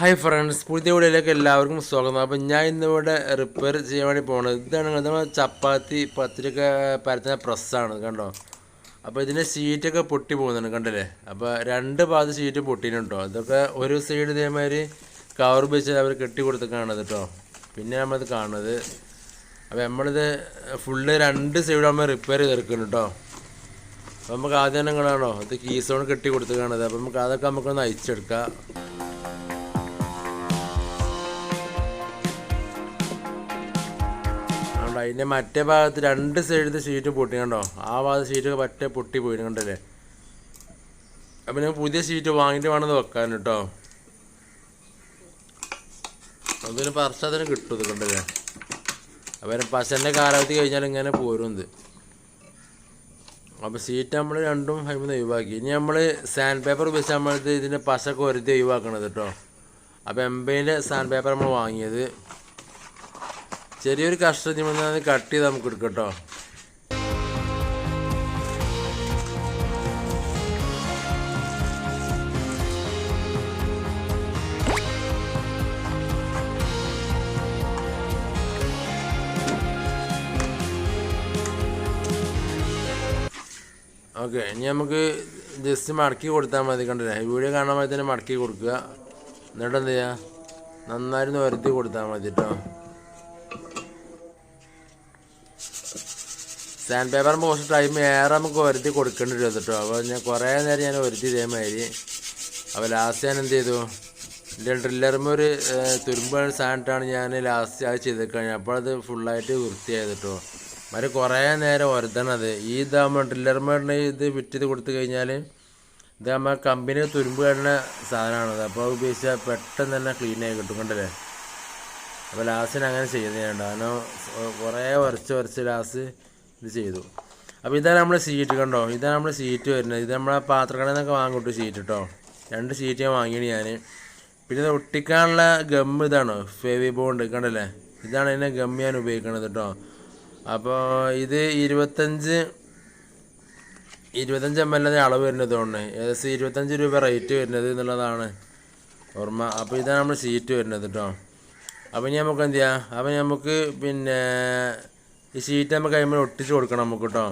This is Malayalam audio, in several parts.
ഹായ് ഫ്രണ്ട്സ് പുതിയ വീഡിയോയിലേക്ക് എല്ലാവർക്കും സ്വാഗതം. അപ്പം ഞാൻ ഇന്നിവിടെ റിപ്പയർ ചെയ്യാൻ വേണ്ടി പോണത്. ഇതാണ് നമ്മൾ ചപ്പാത്തി പത്തിരിക്ക പരത്തുന്ന പ്രസ്സാണ് കണ്ടോ? അപ്പോൾ ഇതിന്റെ ഷീറ്റൊക്കെ പൊട്ടി പോകുന്നുണ്ട്. കണ്ടല്ലേ? അപ്പോൾ രണ്ട് ഭാഗത്ത് ഷീറ്റ് പൊട്ടിയിട്ടുണ്ട് അതൊക്കെ ഒരു സൈഡ് ഇതേമാതിരി കവർ വെച്ച് അവർ കെട്ടി കൊടുത്തേക്കാണത് കേട്ടോ പിന്നെ നമ്മളത് കാണുന്നത്. അപ്പോൾ നമ്മളിത് ഫുള്ള് രണ്ട് സൈഡ് നമ്മൾ റിപ്പയർ ചെയ്തെടുക്കുന്നു കേട്ടോ അപ്പോൾ നമുക്ക് ആദ്യം തന്നെ കാണാണോ ഇത് കീസോൺ കെട്ടി കൊടുത്തേക്കാണത് അപ്പോൾ നമുക്ക് അതൊക്കെ നമുക്കൊന്ന് അയച്ചെടുക്കാം അതിന്റെ മറ്റേ ഭാഗത്ത് രണ്ട് സൈഡിലത്തെ ഷീറ്റ് പൊട്ടി കണ്ടോ? ആ ഭാഗത്ത് ഷീറ്റ് മറ്റേ പൊട്ടി പോയി കണ്ടല്ലേ? അപ്പം ഞാൻ പുതിയ ഷീറ്റ് വാങ്ങിയിട്ട് വേണമെന്ന് വെക്കാൻ കേട്ടോ അതിന് പർച്ചതിന് കിട്ടും ഇത് കണ്ടല്ലേ? അപ്പം പശന്റെ കാലാവധി കഴിഞ്ഞാൽ ഇങ്ങനെ പോരും ഇത്. അപ്പോൾ സീറ്റ് നമ്മൾ രണ്ടും ഹൈമെന്ന് ഒഴിവാക്കി. ഇനി നമ്മൾ സാൻഡ് പേപ്പർ ഉപയോഗിച്ച് നമ്മളിത് ഇതിന്റെ പശക്കെ ഒരുത്തി ഒഴിവാക്കണത് കേട്ടോ അപ്പോൾ എംബൈന്റെ സാൻഡ് പേപ്പർ നമ്മൾ വാങ്ങിയത്. ചെറിയൊരു കഷ്ണം വന്നാൽ കട്ട് ചെയ്ത് നമുക്ക് എടുക്കാം കേട്ടോ ഓക്കെ ഇനി നമുക്ക് ജസ്റ്റ് മടക്കി കൊടുത്താൽ മതി കണ്ടില്ലേ? വീഡിയോ കാണാൻ മതി തന്നെ മടക്കി കൊടുക്കുക. എന്നിട്ട് എന്ത് ചെയ്യുക നന്നായിരുന്നു വരുത്തി കൊടുത്താൽ മതി കേട്ടോ. സാൻഡ് പേപ്പർ കുറച്ച് ടൈം ഏറെ നമുക്ക് വരുത്തി കൊടുക്കേണ്ടി വരും കേട്ടോ അപ്പോൾ ഞാൻ കുറേ നേരം ഞാൻ വരുത്തി ഇതേമാതിരി. അപ്പോൾ ലാസ്റ്റ് ഞാൻ എന്ത് ചെയ്തു? എന്റെ ഡ്രില്ലറുമ്പോൾ ഒരു തുരുമ്പ് സാധനത്താണ് ഞാൻ ലാസ്റ്റ് അത് ചെയ്ത് അപ്പോൾ അത് ഫുള്ളായിട്ട് വൃത്തിയായത് കേട്ടോ മറ്റേ കുറേ നേരം ഒരുത്തണത് ഈ ഇതാകുമ്പോൾ ഡ്രില്ലർമാരുടെ ഇത് ഫിറ്റ് ചെയ്ത് കൊടുത്തു കഴിഞ്ഞാൽ ഇതാകുമ്പോൾ കമ്പനി തുരുമ്പ് കഴിഞ്ഞ സാധനമാണത് അപ്പോൾ ഉപയോഗിച്ചാൽ പെട്ടെന്ന് തന്നെ ക്ലീൻ ആയി കിട്ടും കണ്ടല്ലേ? അപ്പോൾ ലാസ്റ്റിന് അങ്ങനെ ചെയ്യുന്നതാണ് കാരണം കുറേ ഉരച്ച് ഉരച്ച് ലാസ്റ്റ് ഇത് ചെയ്തു. അപ്പോൾ ഇതാണ് നമ്മുടെ സീറ്റ് കണ്ടോ? ഇതാണ് നമ്മുടെ സീറ്റ് വരുന്നത്. ഇത് നമ്മളെ പാത്രക്കടയിൽ നിന്നൊക്കെ വാങ്ങിട്ടു സീറ്റ് കേട്ടോ രണ്ട് സീറ്റ് ഞാൻ ഞാൻ പിന്നെ ഇത് ഒട്ടിക്കാനുള്ള ഗം ഇതാണ്? ഫെവി ബോണ്ട് കണ്ടല്ലേ? ഇതാണ് ഇതിനെ ഗം ഞാൻ ഉപയോഗിക്കുന്നത് കേട്ടോ അപ്പോൾ ഇത് ഇരുപത്തഞ്ച് ഇരുപത്തഞ്ച് എം എൽ അളവ് വരുന്നത് ഉണ്ട് ഏകദേശം ഇരുപത്തഞ്ച് രൂപ റേറ്റ് വരുന്നത് എന്നുള്ളതാണ് ഓർമ്മ. അപ്പോൾ ഇതാണ് നമ്മുടെ സീറ്റ് വരുന്നത് കേട്ടോ അപ്പോൾ ഇനി നമുക്ക് എന്ത് ചെയ്യാം? അപ്പോൾ നമുക്ക് പിന്നെ ഈ ഷീറ്റ് നമുക്ക് കഴിയുമ്പോൾ ഒട്ടിച്ച് കൊടുക്കണം നമുക്ക് കേട്ടോ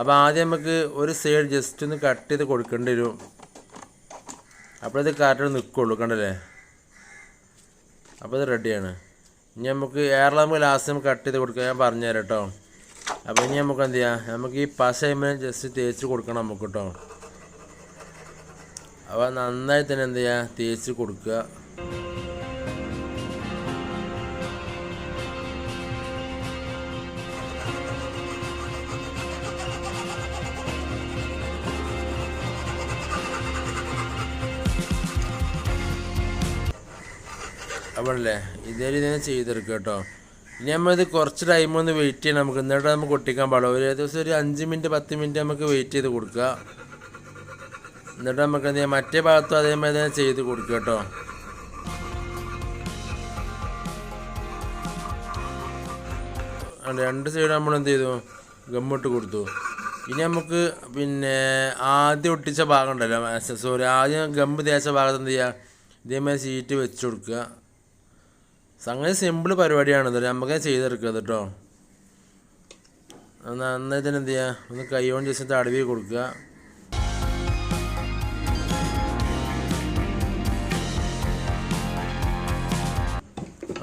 അപ്പോൾ ആദ്യം നമുക്ക് ഒരു സൈഡ് ജസ്റ്റ് ഒന്ന് കട്ട് ചെയ്ത് കൊടുക്കേണ്ടി വരും. അപ്പോഴത് കറക്റ്റ് നിൽക്കുള്ളൂ കണ്ടല്ലേ? അപ്പോൾ ഇത് റെഡിയാണ് ഇനി നമുക്ക് ഏറെ നമുക്ക് ലാസ്റ്റ് നമുക്ക് കട്ട് ചെയ്ത് കൊടുക്കുക ഞാൻ പറഞ്ഞുതരാം കേട്ടോ അപ്പോൾ ഇനി നമുക്ക് എന്ത് ചെയ്യാം? നമുക്ക് ഈ പശ ജസ്റ്റ് തേച്ച് കൊടുക്കണം നമുക്ക് കേട്ടോ അപ്പോൾ നന്നായി തന്നെ എന്ത് ചെയ്യുക തേച്ച് കൊടുക്കുക. അപ്പോഴല്ലേ ഇതേ രീതി തന്നെ ചെയ്തെടുക്കുക കേട്ടോ. ഇനി നമ്മളിത് കുറച്ച് ടൈം ഒന്ന് വെയിറ്റ് ചെയ്യണം നമുക്ക്. എന്നിട്ട് നമുക്ക് ഒട്ടിക്കാൻ പാടില്ല. ഒരു ദിവസം ഒരു അഞ്ച് മിനിറ്റ് പത്ത് മിനിറ്റ് നമുക്ക് വെയിറ്റ് ചെയ്ത് കൊടുക്കുക എന്നിട്ട് നമുക്ക് എന്ത് ചെയ്യാം? മറ്റേ ഭാഗത്തും അതേമാതിരി തന്നെ ചെയ്ത് കൊടുക്കുക കേട്ടോ. രണ്ട് സൈഡ് നമ്മൾ എന്ത് ചെയ്തു? ഗമ്മിട്ട് കൊടുത്തു. ഇനി നമുക്ക് പിന്നെ ആദ്യം ഒട്ടിച്ച ഭാഗം ഉണ്ടല്ലോ സോറി ആദ്യം ഗമ്പ് തേച്ച ഭാഗത്ത് എന്ത് ചെയ്യുക ഇതേമാതിരി സീറ്റ് വെച്ച് കൊടുക്കുക സംഗതി സിമ്പിൾ പരിപാടിയാണ്. ഇത് നമുക്ക് ചെയ്തെടുക്കുക കേട്ടോ. നന്നായി എന്ത് ചെയ്യുക ഒന്ന് കൈകൊണ്ട് ജസ്റ്റ് തടവി കൊടുക്കുക.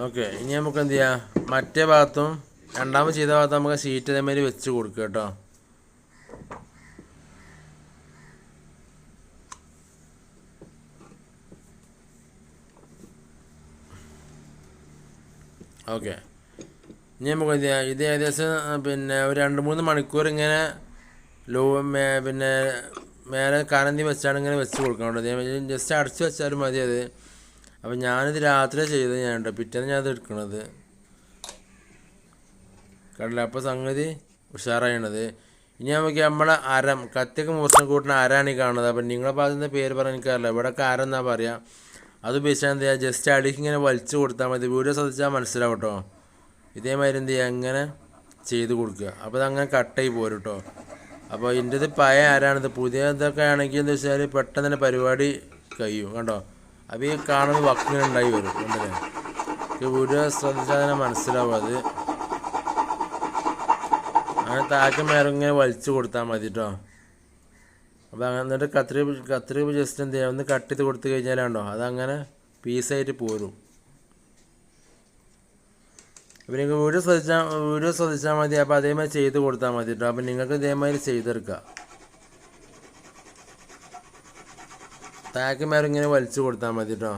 ഓക്കെ ഇനി നമുക്ക് എന്ത് ചെയ്യാം? മറ്റേ ഭാഗത്തും രണ്ടാമത് ചെയ്ത ഭാഗത്ത് നമുക്ക് സീറ്റ് അതേമാതിരി വെച്ച് കൊടുക്കുക കേട്ടോ. ഓക്കെ. ഇനി നമുക്ക് ഇത് ഏകദേശം പിന്നെ ഒരു രണ്ട് മൂന്ന് മണിക്കൂർ ഇങ്ങനെ ലോ പിന്നെ മേലെ കാനന്തി വെച്ചാണ് ഇങ്ങനെ വെച്ച് കൊടുക്കണം ജസ്റ്റ് അടച്ച് വെച്ചാലും മതി അത്. അപ്പം ഞാനിത് രാത്രി ചെയ്തത് ഞാൻ കേട്ടോ പിറ്റേന്ന് ഞാനത് എടുക്കണത്. കണ്ടില്ല? അപ്പോൾ സംഗതി ഉഷാറായണത്. ഇനി നമുക്ക് നമ്മളെ അരം കത്തിക്ക് മുറിച്ചും കൂട്ടുന്ന അരാണ് ഈ കാണുന്നത്. അപ്പം നിങ്ങളെ ഭാഗത്തുനിന്ന് പേര് പറയാൻ എനിക്കറിയില്ല. ഇവിടെയൊക്കെ അരം എന്നാ പറയുക അത് ഉപയോഗിച്ചാൽ എന്ത് ചെയ്യുക ജസ്റ്റ് അടിക്ക് ഇങ്ങനെ വലിച്ചു കൊടുത്താൽ മതി. വീഡിയോ ശ്രദ്ധിച്ചാൽ മനസ്സിലാവും കേട്ടോ ഇതേമാതിരി എന്ത് ചെയ്യുക അങ്ങനെ ചെയ്ത് കൊടുക്കുക. അപ്പോൾ അങ്ങനെ കട്ടായി പോരും കേട്ടോ അപ്പോൾ ഇതിന്റെത് പഴയ ആരാണിത്? പുതിയ ഇതൊക്കെ ആണെങ്കിൽ എന്താ വെച്ചാൽ പെട്ടെന്ന് തന്നെ പരിപാടി കഴിയും. കണ്ടോ? അപ്പോൾ ഈ കാണുന്ന വക്കിങ്ങനെ ഉണ്ടായി വരും. കണ്ടല്ലേ? ഈ വീഡിയോ ശ്രദ്ധിച്ചാൽ തന്നെ മനസ്സിലാവും അത്. അങ്ങനെ താഴെ ഇങ്ങനെ വലിച്ചു കൊടുത്താൽ മതി കേട്ടോ അപ്പോൾ അങ്ങനെ എന്നിട്ട് കത്രി കത്രി ജസ്റ്റ് എന്ത് ചെയ്യാം? ഒന്ന് കട്ട് ചെയ്ത് കൊടുത്തു കഴിഞ്ഞാലാണോ അതങ്ങനെ പീസായിട്ട് പോരും. അപ്പോൾ നിങ്ങൾക്ക് വീഡിയോ ശ്രദ്ധിച്ചാൽ വീഡിയോ ശ്രദ്ധിച്ചാൽ മതി. അപ്പോൾ അതേമാതിരി ചെയ്ത് കൊടുത്താൽ മതി കേട്ടോ അപ്പോൾ നിങ്ങൾക്ക് ഇതേമാതിരി ചെയ്തെടുക്കുക താക്കി മേരം ഇങ്ങനെ വലിച്ചു കൊടുത്താൽ മതി കേട്ടോ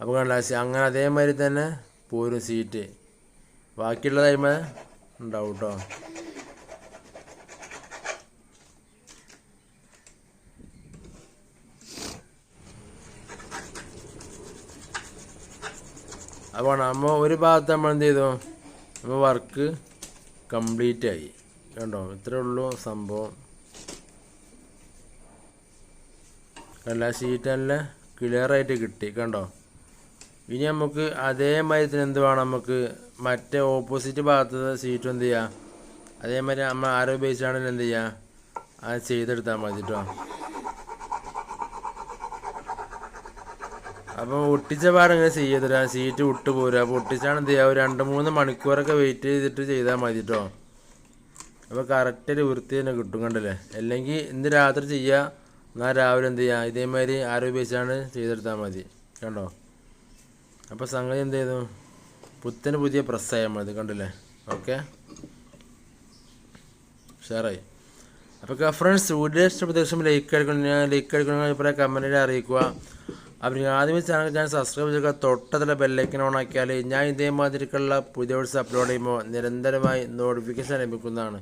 അപ്പോൾ കണ്ട അങ്ങനെ അതേമാതിരി തന്നെ പോരും സീറ്റ് ബാക്കിയുള്ളതായ്മ ഉണ്ടാവും കേട്ടോ അപ്പോൾ നമ്മൾ ഒരു ഭാഗത്ത് നമ്മൾ എന്ത് ചെയ്തു? നമ്മൾ വർക്ക് കംപ്ലീറ്റ് ആയി. കണ്ടോ? ഇത്രേ ഉള്ളൂ സംഭവം. കണ്ട? ഷീറ്റ് നല്ല ക്ലിയർ ആയിട്ട് കിട്ടി. കണ്ടോ? ഇനി നമുക്ക് അതേമാതിരി തന്നെ എന്ത് വേണം? നമുക്ക് മറ്റേ ഓപ്പോസിറ്റ് ഭാഗത്ത് സീറ്റ് എന്ത് ചെയ്യാം? അതേമാതിരി നമ്മൾ ആരോ ഉപയോഗിച്ചാണെങ്കിൽ എന്ത് ചെയ്യുക അത് ചെയ്തെടുത്താൽ മതി കേട്ടോ അപ്പോൾ ഒട്ടിച്ച പാടം ഇങ്ങനെ ചെയ്തിട്ട് സീറ്റ് വിട്ടു പോരുക അപ്പോൾ ഒട്ടിച്ചാണ് എന്ത് ചെയ്യുക രണ്ട് മൂന്ന് മണിക്കൂറൊക്കെ വെയിറ്റ് ചെയ്തിട്ട് ചെയ്താൽ മതി കേട്ടോ അപ്പോൾ കറക്റ്റ് ഒരു വൃത്തി തന്നെ കിട്ടും കണ്ടല്ലേ? അല്ലെങ്കിൽ ഇന്ന് രാത്രി ചെയ്യുക എന്നാൽ രാവിലെ എന്ത് ചെയ്യുക ഇതേമാതിരി ആരോപിച്ചാണ് ചെയ്തെടുത്താൽ മതി. കണ്ടോ? അപ്പോൾ സംഗതി എന്ത് ചെയ്തു? പുത്തന് പുതിയ പ്രസ്സായ മതി കണ്ടല്ലേ? ഓക്കെ ഷെയറായി അപ്പോൾ ഫ്രണ്ട്സ് വീഡിയോ ഇഷ്ടപ്പെട്ട ദിവസം ലൈക്ക് അടിക്കണം. ലൈക്ക് എടുക്കണമെങ്കിൽ അഭിപ്രായം കമന്റിൽ അറിയിക്കുക. അപ്പോൾ ആദ്യമേ ചാനൽ ഞാൻ സബ്സ്ക്രൈബ് ചെയ്യുക തൊട്ടതിലെ ബെല്ലൈക്കൻ ഓൺ ആക്കിയാൽ ഞാൻ ഇതേമാതിരിക്കുള്ള പുതിയ വീഡിയോസ് അപ്ലോഡ് ചെയ്യുമ്പോൾ നിരന്തരമായി നോട്ടിഫിക്കേഷൻ ലഭിക്കുന്നതാണ്.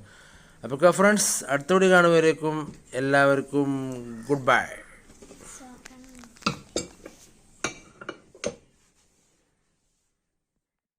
അപ്പോൾ ഫ്രണ്ട്സ് അടുത്തോടെ കാണുമ്പോഴേക്കും എല്ലാവർക്കും ഗുഡ് ബൈ